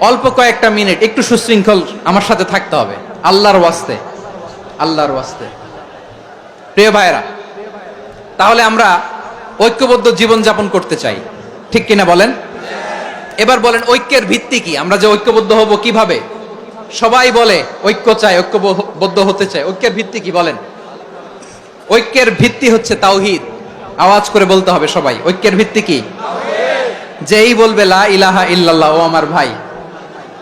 অল্প কয়েকটা মিনিট, একটু সুশৃঙ্খল আমার সাথে থাকতে হবে। আল্লাহর ওয়াস্তে আল্লাহর ওয়াস্তে। প্রিয় ভাইরা তাহলে আমরা ঐক্যবদ্ধ জীবন যাপন করতে চাই। ঠিক কিনা বলেন? এবার বলেন, ঐক্যের ভিত্তি কি? আমরা যে ঐক্যবদ্ধ হব কীভাবে? সবাই বলে, ঐক্য চাই, ঐক্যবদ্ধ হতে চাই। ঐক্যের ভিত্তি কি বলেন? ঐক্যের ভিত্তি হচ্ছে তাওহিদ। আওয়াজ করে বলতে হবে সবাই, ঐক্যের ভিত্তি কি? যেই বলবে, লা ইলাহা ইল্লাল্লাহ, ও আমার ভাই।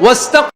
واستقم.